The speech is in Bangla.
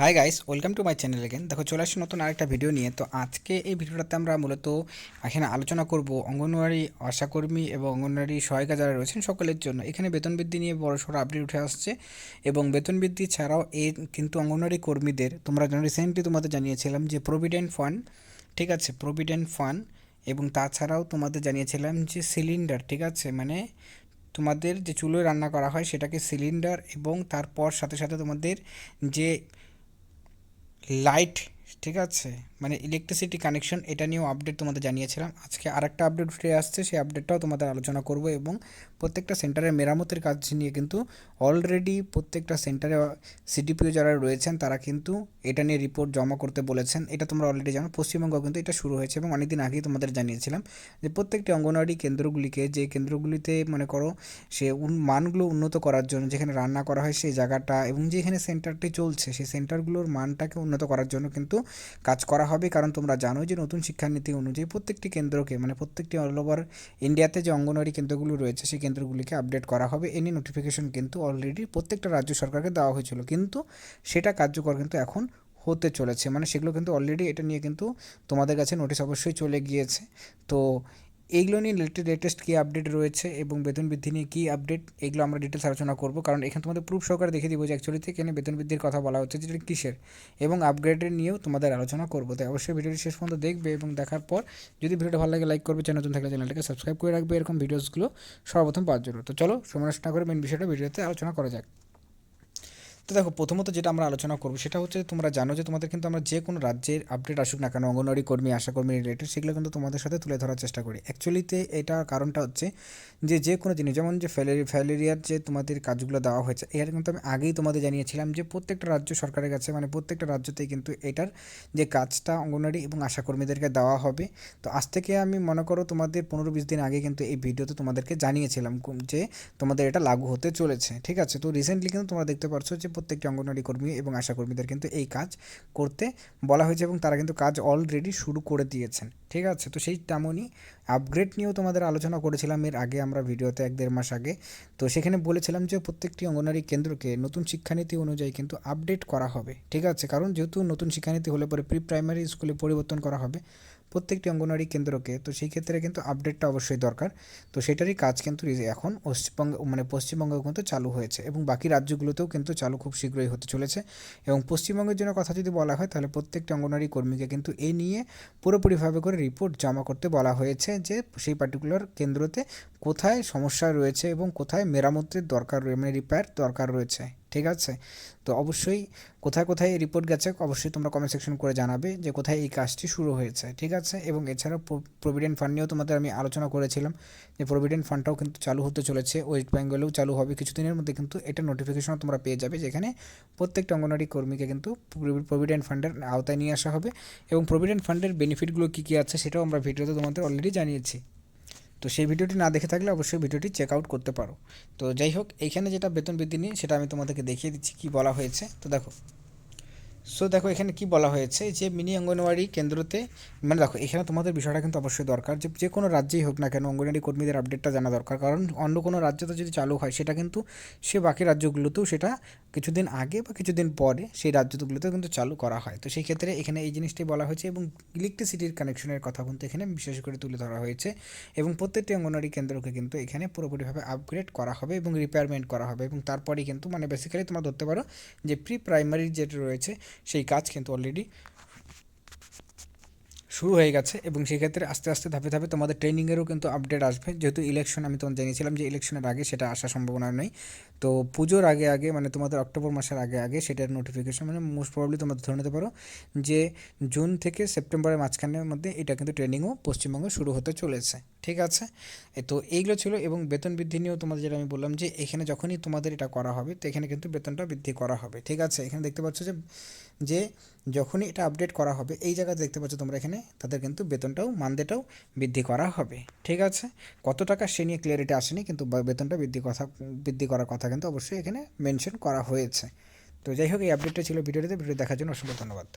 Hi guys welcome to my channel again দেখো, চলে আসছি নতুন আরেকটা ভিডিও নিয়ে। তো আজকে এই ভিডিওটাতে আমরা মূলত এখানে আলোচনা করব অঙ্গনওয়াড়ি আশাকর্মী এবং অঙ্গনওয়াড়ি সহায়িকা যারা রয়েছেন সকলের জন্য। এখানে বেতন বৃদ্ধি নিয়ে বড় সড়ো আপডেট উঠে আসছে এবং বেতন বৃদ্ধি ছাড়াও এই কিন্তু অঙ্গনওয়াড়ি কর্মীদের, তোমরা রিসেন্টলি তোমাদের জানিয়েছিলাম যে প্রভিডেন্ট ফান্ড ঠিক আছে? প্রভিডেন্ট ফান্ড এবং তাছাড়াও তোমাদের জানিয়েছিলাম যে সিলিন্ডার ঠিক আছে? মানে তোমাদের যে চুলোয় রান্না করা হয় সেটাকে সিলিন্ডার এবং তারপর সাথে সাথে তোমাদের যে light ঠিক আছে? মানে ইলেকট্রিসিটি কানেকশন এটা নিয়েও আপডেট তোমাদের জানিয়েছিলাম। আজকে আরেকটা আপডেট উঠে আসছে, সেই আপডেটটাও তোমাদের আলোচনা করব এবং প্রত্যেকটা সেন্টারের মেরামতের কাজ নিয়ে কিন্তু অলরেডি প্রত্যেকটা সেন্টারে সিডিপিও যারা রয়েছেন, তারা কিন্তু এটা নিয়ে রিপোর্ট জমা করতে বলেছেন। এটা তোমরা অলরেডি জানো পশ্চিমবঙ্গ কিন্তু এটা শুরু হয়েছে এবং অনেকদিন আগেই তোমাদের জানিয়েছিলাম যে প্রত্যেকটি অঙ্গনওয়াড়ি কেন্দ্রগুলিকে, যে কেন্দ্রগুলিতে মনে করো সে মানগুলো উন্নত করার জন্য যেখানে রান্না করা হয়, সেই জায়গাটা এবং যেখানে সেন্টারটি চলছে, সেই সেন্টারগুলোর মানটাকে উন্নত করার জন্য কিন্তু কাজ করা হবে। কারণ তোমরা জানো যে নতুন শিক্ষানীতি অনুযায়ী প্রত্যেকটি কেন্দ্রকে মানে প্রত্যেকটি অল ওভার ইন্ডিয়াতে যে অঙ্গনওয়াড়ি কেন্দ্রগুলো রয়েছে, সেই কেন্দ্রগুলিকে আপডেট করা হবে। এনি নোটিফিকেশন কিন্তু অলরেডি প্রত্যেকটা রাজ্য সরকারকে দেওয়া হয়েছিল। কিন্তু সেটা কার্যকর কিন্তু এখন হতে চলেছে। মানে সেগুলো কিন্তু অলরেডি এটা নিয়ে কিন্তু তোমাদের কাছে নোটিশ অবশ্যই চলে গিয়েছে। তো এইগুলো নিয়ে লেটেস্ট কী আপডেট রয়েছে এবং বেতন বৃদ্ধি নিয়ে কী আপডেট এগুলো আমরা ডিটেলস আলোচনা করব। কারণ এখানে তোমাদের প্রুফ সহকারে দেখে দিব যে অ্যাকচুয়ালি এখানে বেতন বৃদ্ধির কথা বলা হচ্ছে যেটা কিসের এবং আপগ্রেডের নিয়েও তোমাদের আলোচনা করব। তাই অবশ্যই ভিডিওটি শেষ পর্যন্ত দেখবে এবং দেখার পর যদি ভিডিওটা ভালো লাগে লাইক করবে চ্যানেল নতুন থাকলে চ্যানেলটাকে সাবস্ক্রাইব করে রাখবে। এরকম ভিডিওসগুলো সর্বপ্রথম পাওয়ার জন্য। তো চলো, সময় না করে মেন বিষয়টা ভিডিওতে আলোচনা করা যাক। তো দেখো, প্রথমত যেটা আমরা আলোচনা করব সেটা হচ্ছে তোমরা জানো যে তোমাদের কিন্তু আমরা যে কোনো রাজ্যের আপডেট আসুক না কেন, অঙ্গনওয়াড়ি কর্মী আশাকর্মী রিলেটেড সেগুলো কিন্তু তোমাদের সাথে তুলে ধরার চেষ্টা করি। অ্যাকচুয়ালিতে এটা কারণটা হচ্ছে যে যে কোনো জিনিস, যেমন যে ফ্যালেরি ফ্যালেরিয়ার যে তোমাদের কাজগুলো দেওয়া হয়েছে, এর কিন্তু আমি আগেই তোমাদের জানিয়েছিলাম যে প্রত্যেকটা রাজ্য সরকারের কাছে মানে প্রত্যেকটা রাজ্যতেই কিন্তু এটার যে কাজটা অঙ্গনওয়াড়ি এবং আশাকর্মীদেরকে দেওয়া হবে। তো আজ থেকে আমি মনে করো তোমাদের পনেরো বিশ দিন আগে কিন্তু এই ভিডিওতে তোমাদেরকে জানিয়েছিলাম যে তোমাদের এটা লাগু হতে চলেছে, ঠিক আছে? তো রিসেন্টলি কিন্তু তোমরা দেখতে পাচ্ছ যে প্রত্যেকটি অঙ্গনওয়াড়ি কর্মী এবং আশাকর্মীদের কিন্তু এই কাজ করতে বলা হয়েছে এবং তারা কিন্তু কাজ অলরেডি শুরু করে দিয়েছেন। ঠিক আছে? তো সেই তেমনই আপগ্রেড নিয়েও তোমাদের আলোচনা করেছিলাম। এর আগে আমরা ভিডিওতে এক দেড় মাস আগে। তো সেখানে বলেছিলাম যে প্রত্যেকটি অঙ্গনওয়াড়ি কেন্দ্রকে নতুন শিক্ষানীতি অনুযায়ী কিন্তু আপডেট করা হবে। ঠিক আছে? কারণ যেহেতু নতুন শিক্ষানীতি হলে পরে প্রি প্রাইমারি স্কুলে পরিবর্তন করা হবে। প্রত্যেকটি অঙ্গনওয়াড়ি কেন্দ্রকে, তো সেই ক্ষেত্রে কিন্তু আপডেটটা অবশ্যই দরকার। তো সেটারই কাজ কিন্তু এখন পশ্চিমবঙ্গ মানে পশ্চিমবঙ্গেও কিন্তু চালু হয়েছে এবং বাকি রাজ্যগুলোতেও কিন্তু চালু খুব শীঘ্রই হতে চলেছে এবং পশ্চিমবঙ্গের জন্য কথা যদি বলা হয়, তাহলে প্রত্যেকটি অঙ্গনওয়াড়ি কর্মীকে কিন্তু এই নিয়ে পুরোপুরিভাবে করে রিপোর্ট জমা করতে বলা হয়েছে যে সেই পার্টিকুলার কেন্দ্রতে কোথায় সমস্যা রয়েছে এবং কোথায় মেরামতের দরকার মানে রিপেয়ার দরকার রয়েছে। ঠিক আছে? তো অবশ্যই কোথায় কোথায় রিপোর্ট গেছে অবশ্যই তোমরা কমেন্ট সেকশন করে জানাবে যে কোথায় এই কাজটি শুরু হয়েছে, ঠিক আছে? এবং এছাড়াও প্রভিডেন্ট ফান্ড নিয়েও তোমাদের আমি আলোচনা করেছিলাম যে প্রভিডেন্ট ফান্ডটাও কিন্তু চালু হতে চলেছে। ওয়েস্ট বেঙ্গলেও চালু হবে কিছুদিনের মধ্যে কিন্তু এটা নোটিফিকেশনও তোমরা পেয়ে যাবে যেখানে প্রত্যেকটা অঙ্গনওয়াড়ি কর্মীকে কিন্তু প্রভিডেন্ট ফান্ডের আওতায় নিয়ে আসা হবে। এবং প্রভিডেন্ট ফান্ডের বেনিফিটগুলো কী কী আছে সেটাও আমরা ভিডিওতে তোমাদের অলরেডি জানিয়েছি। তো সেই ভিডিওটি না দেখে থাকলে অবশ্যই ভিডিওটি চেক আউট করতে পারো। তো যাই হোক এইখানে যেটা বেতন বৃদ্ধি নিয়ে, সেটা আমি তোমাদেরকে দেখিয়ে দিচ্ছি কী বলা হয়েছে। তো দেখো। সো দেখো, এখানে কি বলা হয়েছে যে মিনি অঙ্গনওয়াড়ি কেন্দ্রতে মানে দেখো, এখানে তোমাদের বিষয়টা কিন্তু অবশ্যই দরকার যে যে কোনো রাজ্যেই হোক না কেন অঙ্গনওয়াড়ি কর্মীদের আপডেটটা জানা দরকার। কারণ অন্য কোনো রাজ্যতে যদি চালু হয়, সেটা কিন্তু সে বাকি রাজ্যগুলোতেও সেটা কিছুদিন আগে বা কিছুদিন পরে সেই রাজ্যগুলোতেও কিন্তু চালু করা হয়। তো সেই ক্ষেত্রে এখানে এই জিনিসটি বলা হয়েছে এবং ইলেকট্রিসিটির কানেকশনের কথা কিন্তু এখানে বিশেষ করে তুলে ধরা হয়েছে এবং প্রত্যেকটি অঙ্গনওয়াড়ি কেন্দ্রকে কিন্তু এখানে পুরোপুরিভাবে আপগ্রেড করা হবে এবং রিপেয়ারমেন্ট করা হবে এবং তারপরেই কিন্তু মানে বেসিক্যালি তোমরা ধরতে পারো যে প্রি প্রাইমারি যেটা রয়েছে সেই কাজ কিন্তু অলরেডি শুরু হয়ে গেছে এবং সেক্ষেত্রে আস্তে আস্তে ধাপে ধাপে তোমাদের ট্রেনিংয়েরও কিন্তু আপডেট আসবে। যেহেতু ইলেকশন আমি তোমার জানিয়েছিলাম যে ইলেকশনের আগে সেটা আসার সম্ভাবনা নেই। তো পুজোর আগে আগে মানে তোমাদের অক্টোবর মাসের আগে আগে সেটার নোটিফিকেশন মানে মোস্ট প্রবলি তোমরা ধরে নিতে পারো যে জুন থেকে সেপ্টেম্বরের মাঝখানের মধ্যে এটা কিন্তু ট্রেনিংও পশ্চিমবঙ্গে শুরু হতে চলেছে, ঠিক আছে? তো এইগুলো ছিল এবং বেতন বৃদ্ধি নিয়েও তোমাদের যেটা আমি বললাম যে এখানে যখনই তোমাদের এটা করা হবে, তো এখানে কিন্তু বেতনটা বৃদ্ধি করা হবে, ঠিক আছে? এখানে দেখতে পাচ্ছ যে যে যখনই এটা আপডেট করা হবে, এই জায়গায় দেখতে পাচ্ছ তোমরা এখানে তাদের কিন্তু বেতনটাও, মানদেটাও বৃদ্ধি করা হবে, ঠিক আছে? কত টাকা সে নিয়ে ক্লিয়ারিটি আসেনি, কিন্তু বেতনটা বৃদ্ধি কথা, বৃদ্ধি করার কথা কিন্তু অবশ্যই এখানে মেনশন করা হয়েছে। তো যাই হোক, এই আপডেটটা ছিল ভিডিওটিতে ভিডিও দেখার জন্য অসংখ্য ধন্যবাদ।